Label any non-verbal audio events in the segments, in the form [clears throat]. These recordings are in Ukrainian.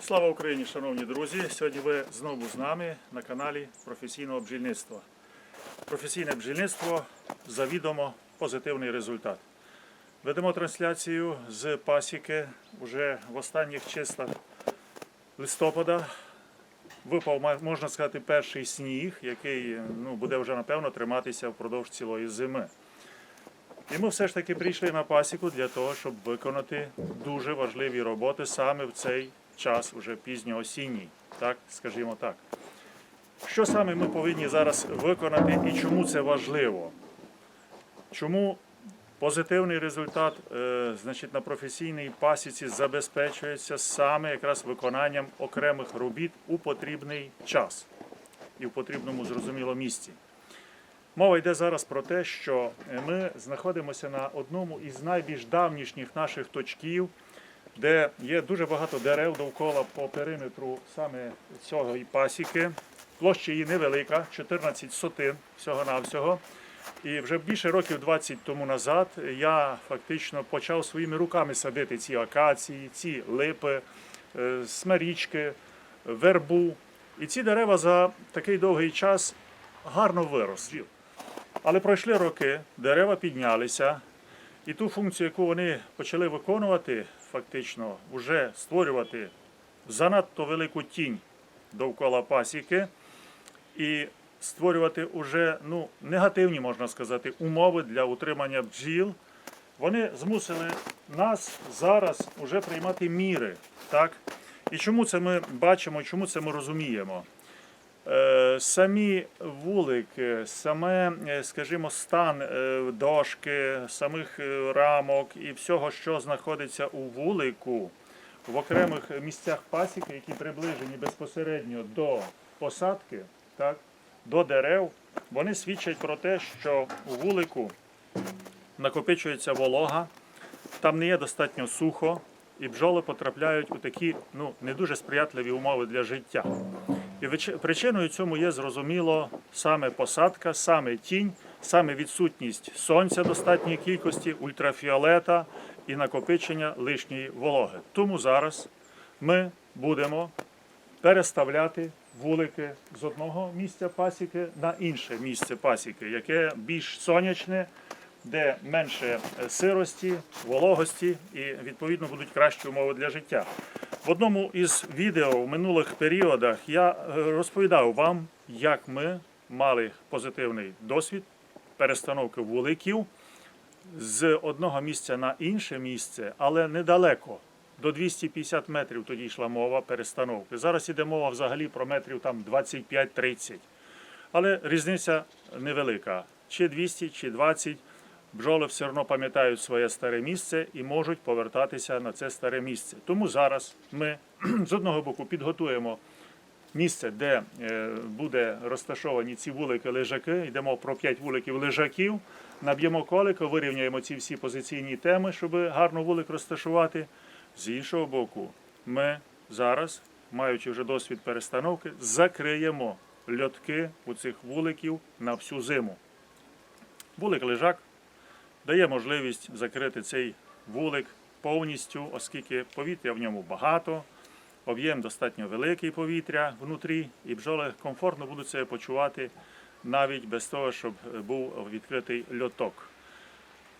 Слава Україні, шановні друзі! Сьогодні ви знову з нами на каналі професійного бджільництва. Професійне бджільництво завідомо позитивний результат. Ведемо трансляцію з пасіки вже в останніх числах листопада. Випав, можна сказати, перший сніг, який ну, буде вже напевно триматися впродовж цілої зими. І ми все ж таки прийшли на пасіку для того, щоб виконати дуже важливі роботи саме в цей час, уже пізньоосінній, так, скажімо так. Що саме ми повинні зараз виконати і чому це важливо? Чому позитивний результат е, значить, на професійній пасіці забезпечується саме якраз виконанням окремих робіт у потрібний час і в потрібному зрозуміло місці? Мова йде зараз про те, що ми знаходимося на одному із найбільш давнішніх наших точків, де є дуже багато дерев довкола по периметру саме цього і пасіки. Площа її невелика, 14 сотин всього-навсього. І вже більше років 20 тому назад я фактично почав своїми руками садити ці акації, ці липи, е, смирічки, вербу. І ці дерева за такий довгий час гарно виросли. Але пройшли роки, дерева піднялися, і ту функцію, яку вони почали виконувати, фактично, вже створювати занадто велику тінь довкола пасіки і створювати уже ну, негативні, можна сказати, умови для утримання бджіл, вони змусили нас зараз вже приймати міри. Так? І чому це ми бачимо, чому це ми розуміємо? Е, Самі вулики, саме, е, скажімо, стан е, дошки, самих рамок і всього, що знаходиться у вулику в окремих місцях пасіки, які приближені безпосередньо до посадки, так, до дерев, вони свідчать про те, що у вулику накопичується волога, там не є достатньо сухо, і бджоли потрапляють у такі ну, не дуже сприятливі умови для життя. І причиною цьому є зрозуміло саме посадка, саме тінь, саме відсутність сонця достатньої кількості, ультрафіолета і накопичення лишньої вологи. Тому зараз ми будемо переставляти вулики з одного місця пасіки на інше місце пасіки, яке більш сонячне, де менше е, сирості, вологості і відповідно будуть кращі умови для життя. В одному із відео в минулих періодах я е, розповідав вам, як ми мали позитивний досвід перестановки вуликів з одного місця на інше місце, але недалеко. До 250 метрів тоді йшла мова перестановки. Зараз іде мова взагалі про метрів там 25-30. Але різниця невелика. Чи 200, чи 20. Бджоли все одно пам'ятають своє старе місце і можуть повертатися на це старе місце. Тому зараз ми [clears throat] з одного боку підготуємо місце, де е, буде розташовані ці вулики лежаки. Йдемо про 5 вуликів лежаків. Наб'ємо колика, вирівняємо ці всі позиційні теми, щоб гарно вулик розташувати. З іншого боку, ми зараз, маючи вже досвід перестановки, закриємо льотки у цих вуликів на всю зиму. Вулик лежак дає можливість закрити цей вулик повністю, оскільки повітря в ньому багато, об'єм достатньо великий повітря внутрі, і бджоли комфортно будуть себе почувати навіть без того, щоб був відкритий льоток.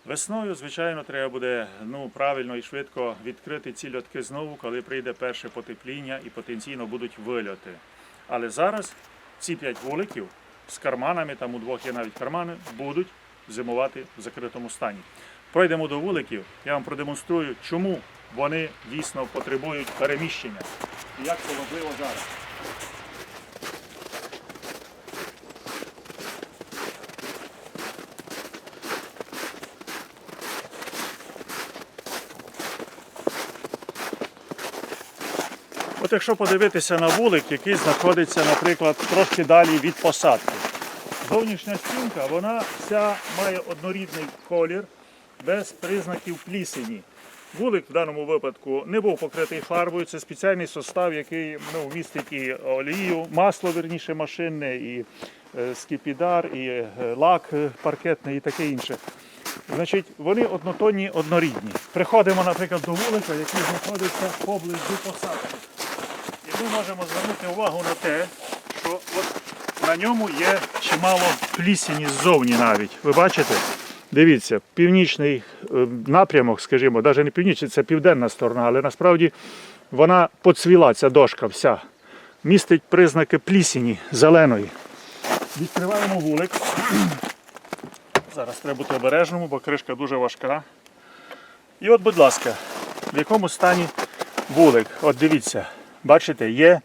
Весною, звичайно, треба буде ну, правильно і швидко відкрити ці льотки знову, коли прийде перше потепління і потенційно будуть вильоти. Але зараз ці п'ять вуликів з карманами, там у двох є навіть кармани, будуть зимувати в закритому стані. Пройдемо до вуликів, я вам продемонструю, чому вони дійсно потребують переміщення і як це можливо зараз. От якщо подивитися на вулик, який знаходиться, наприклад, трошки далі від посадки. Зовнішня стінка, вона вся має однорідний колір, без признаків плісені. Вулик в даному випадку не був покритий фарбою. Це спеціальний состав, який ну, містить і олію, масло верніше машинне, і е, скіпідар, і е, лак е, паркетний і таке інше. Значить, вони однотонні, однорідні. Приходимо, наприклад, до вулика, який знаходиться поблизу посадки. ми можемо звернути увагу на те, що от на ньому є чимало плісені ззовні навіть. Ви бачите? Дивіться, північний е, напрямок, скажімо, навіть не північний, це південна сторона, але насправді вона поцвіла, ця дошка вся. Містить признаки плісені зеленої. Відкриваємо вулик. [clears throat] Зараз треба бути обережному, бо кришка дуже важка. І от, будь ласка, в якому стані вулик? От дивіться, бачите, є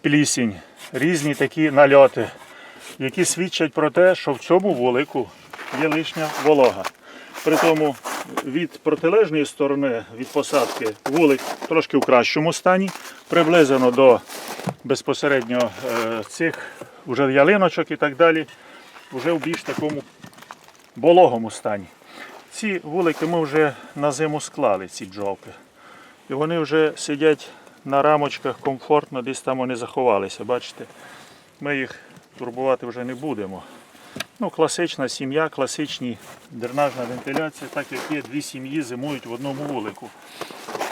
плісінь, різні такі нальоти, які свідчать про те, що в цьому вулику є лишня волога. При тому від протилежної сторони від посадки вулик трошки в кращому стані, приблизно до безпосередньо е, цих вже ялиночок і так далі, вже в більш такому вологому стані. Ці вулики ми вже на зиму склали, ці бджолки. І вони вже сидять на рамочках комфортно, десь там вони заховалися. Бачите, ми їх турбувати вже не будемо. Ну, класична сім'я, класичні дренажна вентиляція, так як є дві сім'ї зимують в одному вулику.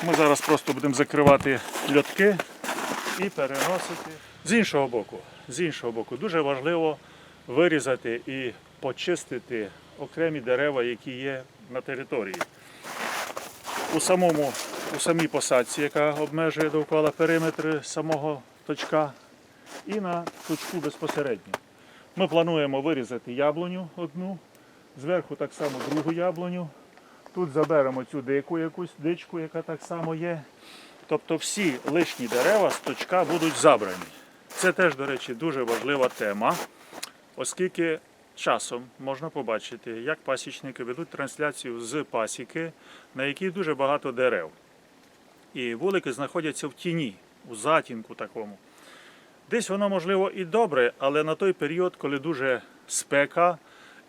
Ми зараз просто будемо закривати льотки і переносити. З іншого боку, з іншого боку, дуже важливо вирізати і почистити окремі дерева, які є на території. У, самому, у самій посадці, яка обмежує довкола периметри самого точка, і на точку безпосередньо. Ми плануємо вирізати яблуню одну, зверху так само другу яблуню. Тут заберемо цю дику якусь дичку, яка так само є. Тобто всі лишні дерева з точка будуть забрані. Це теж, до речі, дуже важлива тема, оскільки часом можна побачити, як пасічники ведуть трансляцію з пасіки, на якій дуже багато дерев. І вулики знаходяться в тіні, у затінку такому. Десь воно можливо і добре, але на той період, коли дуже спека,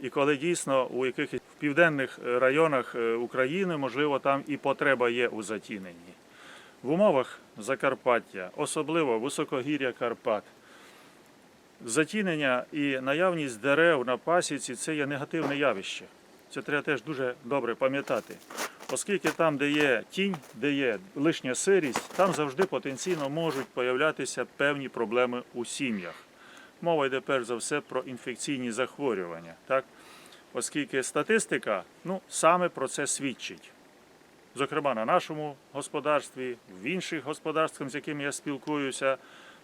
і коли дійсно у якихось південних е, районах е, України, можливо, там і потреба є у затіненні. В умовах Закарпаття, особливо високогір'я Карпат, затінення і наявність дерев на пасіці це є негативне явище. Це треба теж дуже добре пам'ятати. Оскільки там, де є тінь, де є лишня сирість, там завжди потенційно можуть появлятися певні проблеми у сім'ях. Мова йде перш за все про інфекційні захворювання, так? оскільки статистика ну, саме про це свідчить. Зокрема, на нашому господарстві, в інших господарствах, з якими я спілкуюся,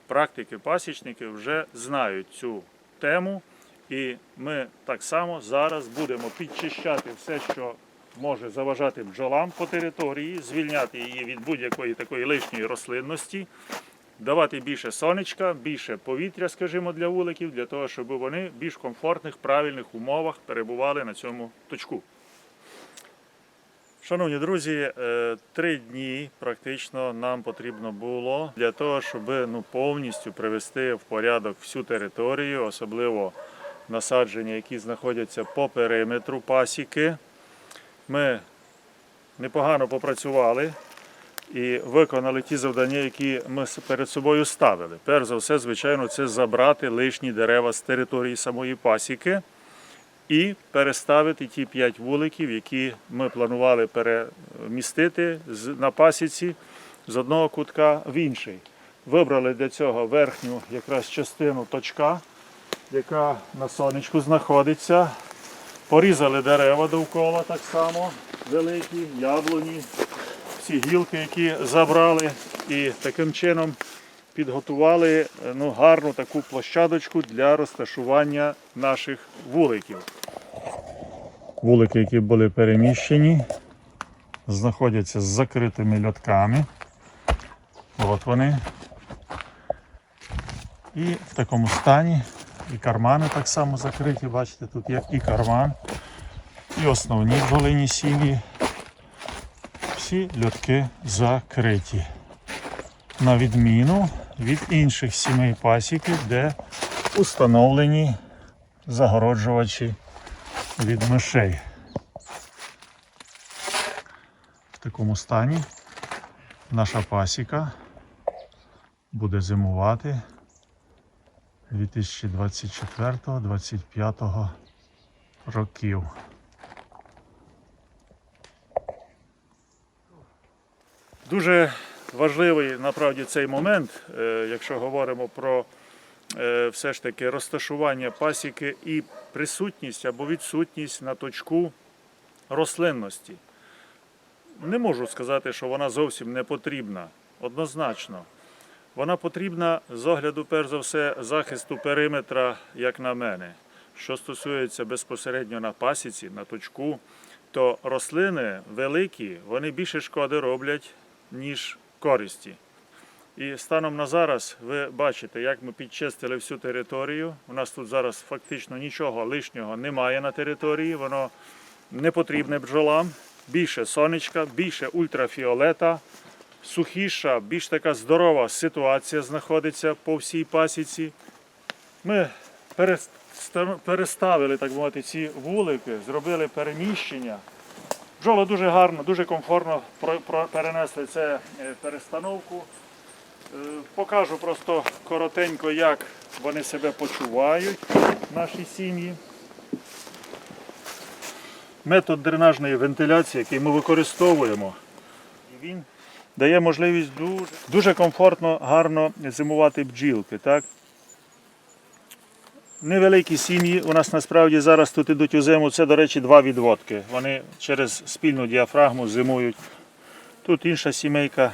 практики пасічники вже знають цю тему, і ми так само зараз будемо підчищати все, що може заважати бджолам по території, звільняти її від будь-якої такої лишньої рослинності, давати більше сонечка, більше повітря, скажімо, для вуликів, для того, щоб вони в більш комфортних, правильних умовах перебували на цьому точку. Шановні друзі, е, три дні практично нам потрібно було для того, щоб ну, повністю привести в порядок всю територію, особливо насадження, які знаходяться по периметру пасіки. Ми непогано попрацювали і виконали ті завдання, які ми перед собою ставили. Перш за все, звичайно, це забрати лишні дерева з території самої пасіки і переставити ті п'ять вуликів, які ми планували перемістити на пасіці з одного кутка в інший. Вибрали для цього верхню якраз частину точка, яка на сонечку знаходиться. Порізали дерева довкола так само, великі, яблуні, всі гілки, які забрали, і таким чином підготували е, ну, гарну таку площадочку для розташування наших вуликів. Вулики, які були переміщені, знаходяться з закритими льотками. От вони. І в такому стані. І кармани так само закриті. Бачите, тут є і карман, і основні бджолині сім'ї. Всі льотки закриті. На відміну від інших сімей пасіки, де установлені загороджувачі від мишей. В такому стані наша пасіка буде зимувати 2024-2025 років. Дуже важливий направді цей момент, е, якщо говоримо про е, все ж таки розташування пасіки і присутність або відсутність на точку рослинності. Не можу сказати, що вона зовсім не потрібна. Однозначно. Вона потрібна з огляду, перш за все, захисту периметра, як на мене. Що стосується безпосередньо на пасіці, на точку, то рослини великі, вони більше шкоди роблять, ніж користі. І станом на зараз ви бачите, як ми підчистили всю територію. У нас тут зараз фактично нічого лишнього немає на території, воно не потрібне бджолам. Більше сонечка, більше ультрафіолета, сухіша, більш така здорова ситуація знаходиться по всій пасіці. Ми переставили, так мовити, ці вулики, зробили переміщення. Бджоли дуже гарно, дуже комфортно перенесли це е, перестановку. Е, Покажу просто коротенько, як вони себе почувають, наші сім'ї. Метод дренажної вентиляції, який ми використовуємо, він дає можливість дуже, дуже комфортно, гарно зимувати бджілки. Так? Невеликі сім'ї у нас насправді зараз тут ідуть у зиму. Це, до речі, два відводки. Вони через спільну діафрагму зимують. Тут інша сімейка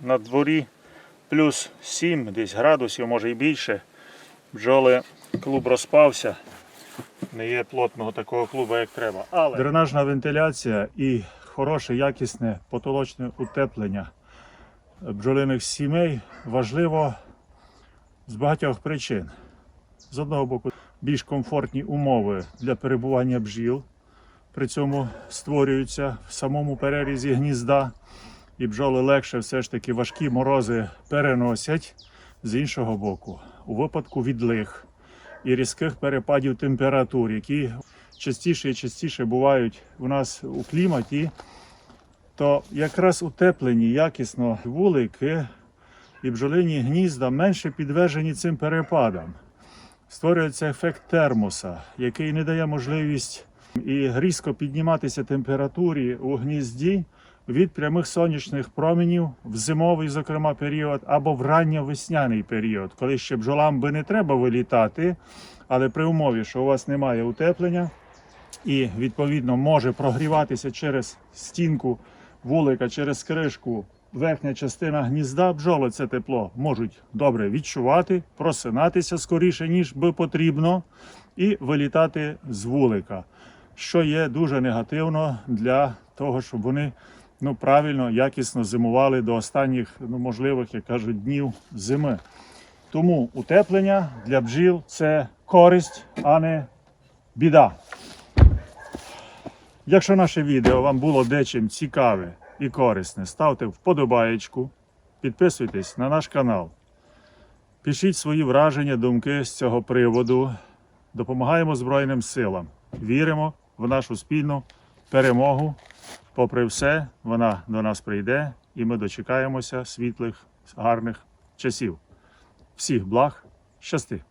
на дворі плюс 7 десь градусів, може і більше. Бджоли клуб розпався. Не є плотного такого клуба, як треба. Але дренажна вентиляція і хороше, якісне потолочне утеплення бджолиних сімей важливо з багатьох причин. З одного боку, більш комфортні умови для перебування бджіл. При цьому створюються в самому перерізі гнізда, і бджоли легше все ж таки важкі морози переносять. З іншого боку, у випадку відлиг і різких перепадів температур, які частіше і частіше бувають у нас у кліматі, то якраз утеплені якісно вулики і бджолині гнізда менше підвержені цим перепадам. Створюється ефект термоса, який не дає можливість і різко підніматися температурі у гнізді від прямих сонячних променів в зимовий, зокрема, період або в ранньовесняний період, коли ще бджолам би не треба вилітати, але при умові, що у вас немає утеплення і відповідно може прогріватися через стінку вулика, через кришку верхня частина гнізда, бджоли це тепло можуть добре відчувати, просинатися скоріше, ніж би потрібно, і вилітати з вулика, що є дуже негативно для того, щоб вони ну, правильно, якісно зимували до останніх ну, можливих, як кажуть, днів зими. Тому утеплення для бджіл це користь, а не біда. Якщо наше відео вам було дечим цікаве і корисне, ставте вподобаєчку, підписуйтесь на наш канал. Пишіть свої враження, думки з цього приводу. Допомагаємо Збройним силам. Віримо в нашу спільну перемогу. Попри все, вона до нас прийде, і ми дочекаємося світлих, гарних часів. Всіх благ, щасти!